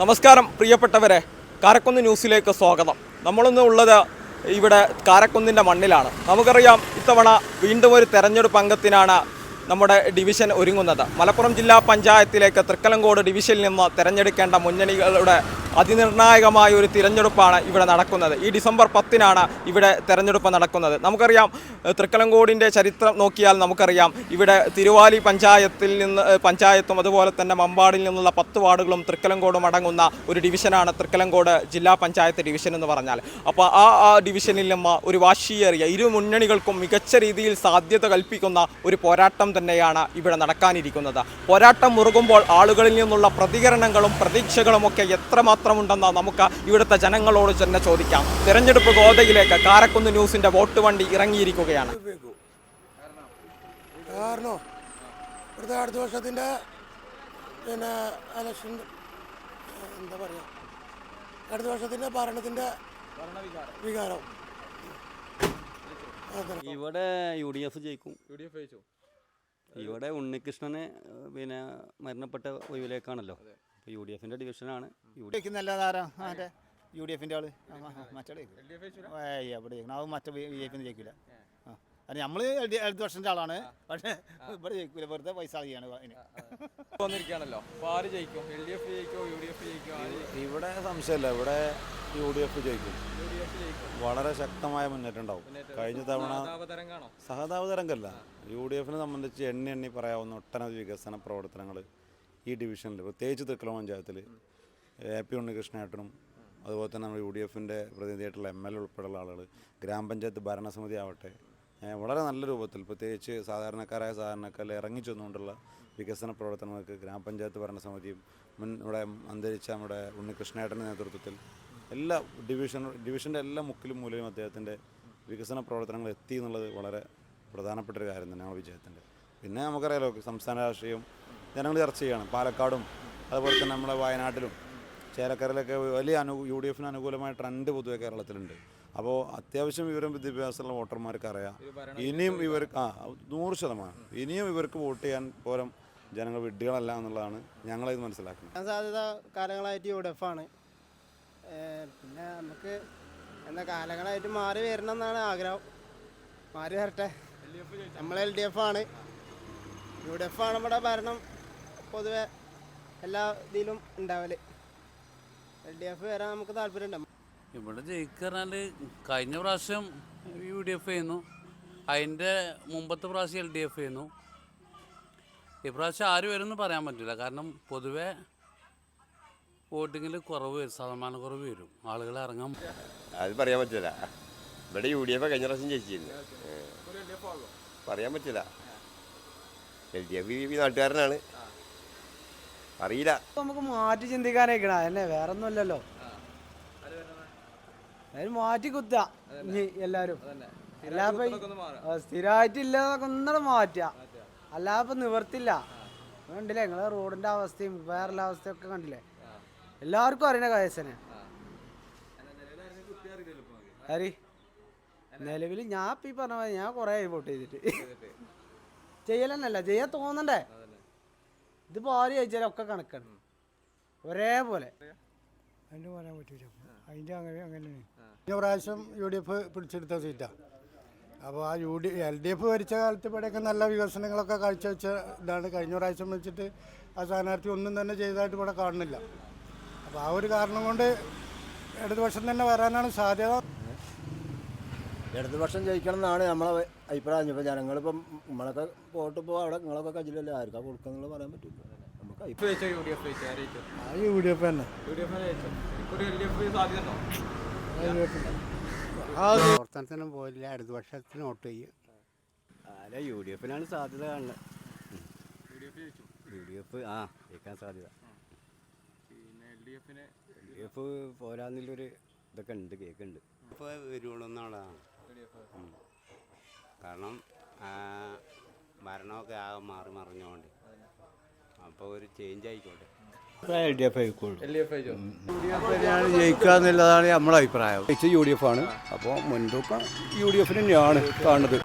നമസ്കാരം പ്രിയപ്പെട്ടവരെ. കാരക്കുന്ന് ന്യൂസിലേക്ക് സ്വാഗതം. നമ്മളിന്ന് ഉള്ളത് ഇവിടെ കാരക്കുന്നിന്റെ മണ്ണിലാണ്. നമുക്കറിയാം ഇത്തവണ വീണ്ടും ഒരു തെരഞ്ഞെടുപ്പ് അംഗത്തിനാണ് നമ്മുടെ ഡിവിഷൻ ഒരുങ്ങുന്നത്. മലപ്പുറം ജില്ലാ പഞ്ചായത്തിലേക്ക് തൃക്കലങ്കോട് ഡിവിഷനിൽ നിന്ന് തെരഞ്ഞെടുക്കേണ്ട മുന്നണികളുടെ അതിനിർണായകമായ ഒരു തിരഞ്ഞെടുപ്പാണ് ഇവിടെ നടക്കുന്നത്. ഈ ഡിസംബർ പത്തിനാണ് ഇവിടെ തിരഞ്ഞെടുപ്പ് നടക്കുന്നത്. നമുക്കറിയാം തൃക്കലങ്കോടിന്റെ ചരിത്രം നോക്കിയാൽ നമുക്കറിയാം ഇവിടെ തിരുവാലി പഞ്ചായത്തിൽ നിന്ന് പഞ്ചായത്തും അതുപോലെ തന്നെ മമ്പാടിൽ നിന്നുള്ള പത്ത് വാർഡുകളും തൃക്കലങ്കോടും അടങ്ങുന്ന ഒരു ഡിവിഷനാണ് തൃക്കലങ്കോട് ജില്ലാ പഞ്ചായത്ത് ഡിവിഷൻ എന്ന് പറഞ്ഞാൽ. അപ്പോൾ ആ ആ ഡിവിഷനിൽ നിന്ന് ഒരു വാശിയേറിയ ഇരു മുന്നണികൾക്കും മികച്ച രീതിയിൽ സാധ്യത കൽപ്പിക്കുന്ന ഒരു പോരാട്ടം തന്നെയാണ് ഇവിടെ നടക്കാനിരിക്കുന്നത്. പോരാട്ടം മുറുകുമ്പോൾ ആളുകളിൽ നിന്നുള്ള പ്രതികരണങ്ങളും പ്രതീക്ഷകളും ഒക്കെ എത്രമാത്രമുണ്ടെന്ന് നമുക്ക് ഇവിടുത്തെ ജനങ്ങളോട് തന്നെ ചോദിക്കാം. തിരഞ്ഞെടുപ്പ് ഗോതയിലേക്ക് കാരക്കുന്ന് ന്യൂസിന്റെ വോട്ട് വണ്ടി ഇറങ്ങിയിരിക്കുകയാണ്. ഇവിടുത്തെ അടുത്ത വർഷത്തിന്റെ പിന്നെ ഇലക്ഷൻ എന്താ പറയുക അടുത്ത വർഷത്തിന്റെ ഭരണത്തിന്റെ വികാരം. ഇവിടെ യു ഡി എഫ് ജയിക്കും ഇവിടെ ഉണ്ണികൃഷ്ണന് പിന്നെ മരണപ്പെട്ട ഒഴിവിലേക്കാണല്ലോ. യു ഡി എഫിന്റെ ഡിവിഷനാണ് യു ഡി ജയിക്കുന്നല്ല താരം മറ്റേ യു ഡി എഫിന്റെ ആൾ മറ്റേ ജയിക്കണം അത് മറ്റേ ബി ജെ പിന്ന് ജയിക്കില്ല ആ അത് നമ്മൾ ആളാണ്. പക്ഷേ ഇവിടെ ജയിക്കില്ല വെറുതെ പൈസ കളിയാണ് അതിന്. വന്നിരിക്കുകയാണല്ലോ. ആര് ജയിക്കും? എൽ ഡി എഫ് ജയിക്കോ യു ഡി എഫ് ജയിക്കോ? ഇവിടെ സംശയമില്ല. ഇവിടെ യു ഡി എഫ് ജയിക്കും. വളരെ ശക്തമായ മുന്നേറ്റം. ഉണ്ടാവും കഴിഞ്ഞ തവണ സഹതാപതരംഗല്ല സഹതാപ തരംഗമല്ല യു ഡി എഫിനെ സംബന്ധിച്ച് എണ്ണി എണ്ണി പറയാവുന്ന ഒട്ടനവധി വികസന പ്രവർത്തനങ്ങൾ ഈ ഡിവിഷനിൽ പ്രത്യേകിച്ച് തൃക്കല പഞ്ചായത്തിൽ എ പി ഉണ്ണികൃഷ്ണേട്ടനും അതുപോലെ തന്നെ നമ്മുടെ യു ഡി എഫിന്റെ പ്രതിനിധിയായിട്ടുള്ള എം എൽ എ ഉൾപ്പെടെയുള്ള ആളുകൾ ഗ്രാമപഞ്ചായത്ത് ഭരണസമിതി ആവട്ടെ വളരെ നല്ല രൂപത്തിൽ പ്രത്യേകിച്ച് സാധാരണക്കാരായ സാധാരണക്കാരിൽ ഇറങ്ങി ചെന്നുകൊണ്ടുള്ള വികസന പ്രവർത്തനങ്ങൾക്ക് ഗ്രാമപഞ്ചായത്ത് ഭരണസമിതിയും മുൻ ഇവിടെ അന്തരിച്ച നമ്മുടെ ഉണ്ണികൃഷ്ണേട്ടന്റെ നേതൃത്വത്തിൽ എല്ലാ ഡിവിഷൻ ഡിവിഷന്റെ എല്ലാ മുക്കിലും മൂലയും അദ്ദേഹത്തിന്റെ വികസന പ്രവർത്തനങ്ങൾ എത്തി എന്നുള്ളത് വളരെ പ്രധാനപ്പെട്ട ഒരു കാര്യം തന്നെയാണ് വിജയത്തിന്റെ പിന്നെ നമുക്കറിയാലോ സംസ്ഥാന രാഷ്ട്രീയം ജനങ്ങൾ ചർച്ച ചെയ്യണം. പാലക്കാടും അതുപോലെ തന്നെ നമ്മുടെ വയനാട്ടിലും. ചേലക്കരയിലൊക്കെ വലിയ അനു യു ഡി എഫിന് അനുകൂലമായ ട്രെൻഡ് പൊതുവെ കേരളത്തിലുണ്ട്. അപ്പോൾ അത്യാവശ്യം വിവരം വിദ്യാഭ്യാസമുള്ള വോട്ടർമാർക്ക് അറിയാം ഇനിയും ഇവർക്ക് ആ നൂറ് ശതമാനം. ഇനിയും ഇവർക്ക് വോട്ട് ചെയ്യാൻ പോലും ജനങ്ങൾ വിഡ്ഢികളല്ല എന്നുള്ളതാണ് ഞങ്ങളിത് മനസ്സിലാക്കുന്നത്. സാധ്യത കാലങ്ങളായിട്ട് യു ഡി എഫ് ആണ് പിന്നെ നമുക്ക് എന്താ കാലങ്ങളായിട്ട് മാറി വരണം എന്നാണ് ആഗ്രഹം. മാറി വരട്ടെ. നമ്മൾ എൽ ഡി എഫ് ആണ്. യു ഡി എഫ് ആണ് ഇവിടെ ഭരണം. പൊതുവെ എല്ലാ ഇതിലും ഉണ്ടാവൽ. എൽ ഡി എഫ് വരാൻ നമുക്ക് താല്പര്യമുണ്ട്. ഇവിടെ ജയിക്കാറഞ്ഞാൽ കഴിഞ്ഞ പ്രാവശ്യം യു ഡി എഫ് ചെയ്യുന്നു അതിന്റെ മുമ്പത്തെ പ്രാവശ്യം എൽ ഡി എഫ് ചെയ്യുന്നു ഇപ്രാവശ്യം ആര് വരുമെന്ന് പറയാൻ പറ്റില്ല. കാരണം പൊതുവെ വോട്ടിങ്ങിൽ കുറവ് വരും. ശതമാനം കുറവ് വരും. ആളുകൾ ഇറങ്ങാൻ അത് പറയാൻ പറ്റില്ല. ഇവിടെ യു ഡി എഫ് കഴിഞ്ഞ പ്രാവശ്യം ജയിച്ചിരുന്നു. പറയാൻ പറ്റില്ല. എൽ ഡി എഫ് ഈ നാട്ടുകാരനാണ്. അറിയില്ല. നമുക്ക് മാറ്റി ചിന്തിക്കാനായിക്കണ അതന്നെ വേറെ ഒന്നുമില്ലല്ലോ അതിന് മാറ്റി കുത്ത ഇനി എല്ലാരും. അല്ലാപ്പ സ്ഥിരമായിട്ടില്ല ഒന്നും മാറ്റുക. അല്ലാപ്പ നിവർത്തില്ല. കണ്ടില്ലേ? നിങ്ങളെ റോഡിന്റെ അവസ്ഥയും വേറെ അവസ്ഥയൊക്കെ കണ്ടില്ലേ? എല്ലാവർക്കും അറിയണ കയസനെ ഹരി നിലവിൽ ഞാൻ ഇപ്പൊ പറഞ്ഞ ഞാൻ കൊറേ ആയി വോട്ട് ചെയ്തിട്ട്. ചെയ്യലെന്നല്ല. ചെയ്യാൻ തോന്നണ്ടേ? ഇതിപ്പോ ആര് ചോദിച്ചാലും ഒക്കെ കണക്കാണ്. ഒരേപോലെ. പറയാൻ പറ്റില്ല അതിന്റെ അങ്ങനെ അങ്ങനെയാണ് കഴിഞ്ഞ പ്രാവശ്യം യു ഡി എഫ് പിടിച്ചെടുത്ത സീറ്റാണ് അപ്പോൾ ആ U D L D F ഭരിച്ച കാലത്ത് ഇവിടെയൊക്കെ നല്ല വികസനങ്ങളൊക്കെ കാഴ്ചവെച്ച ഇതാണ്. കഴിഞ്ഞ പ്രാവശ്യം വെച്ചിട്ട് ആ സ്ഥാനാർത്ഥി ഒന്നും തന്നെ ചെയ്തതായിട്ട് ഇവിടെ കാണുന്നില്ല. അപ്പോൾ ആ ഒരു കാരണം കൊണ്ട് ഇടതുപക്ഷം തന്നെ വരാനാണ് സാധ്യത. ഇടതുപക്ഷം ജയിക്കണം എന്നാണ് നമ്മളെ അഭിപ്രായം. ഇപ്പോൾ ജനങ്ങളിപ്പം നമ്മളൊക്കെ വോട്ട് ഇപ്പോൾ അവിടെ നിങ്ങളൊക്കെ കജിലല്ലേ ആർക്കാ കൊടുക്കുന്നുള്ള പറയാൻ പറ്റില്ല നമുക്ക് U D F U D തന്നെ. യു ഡി എഫ് പ്രവർത്തനത്തിനും പോയില്ല. ഇടതുപക്ഷത്തിന് വോട്ട് ചെയ്യും. അല്ല യു ഡി എഫിനാണ് സാധ്യത കാണുന്നത്? യു ഡി എഫ് ആ ജയിക്കാൻ സാധ്യത. എൽ ഡി എഫ് പോരാന്നുള്ളൊരു ഇതൊക്കെ ഉണ്ട് കേൾക്കുന്നുണ്ട് ഇപ്പോൾ വരുവുള്ളൂ എന്നാണ് കാരണം ആ, ഭരണമൊക്കെ ആകെ മാറി മറിഞ്ഞുകൊണ്ട് അപ്പോൾ ഒരു ചേഞ്ച് ആയിക്കോട്ടെ. എൽ ഡി എഫ് ആയിക്കോളൂ എൽ ഡി എഫ് ജയിക്കുക എന്നുള്ളതാണ് നമ്മുടെ അഭിപ്രായം. യു ഡി എഫ് ആണ്. അപ്പോൾ മുൻതൂക്കം യു ഡി എഫിന് തന്നെയാണ് കാണുന്നത്.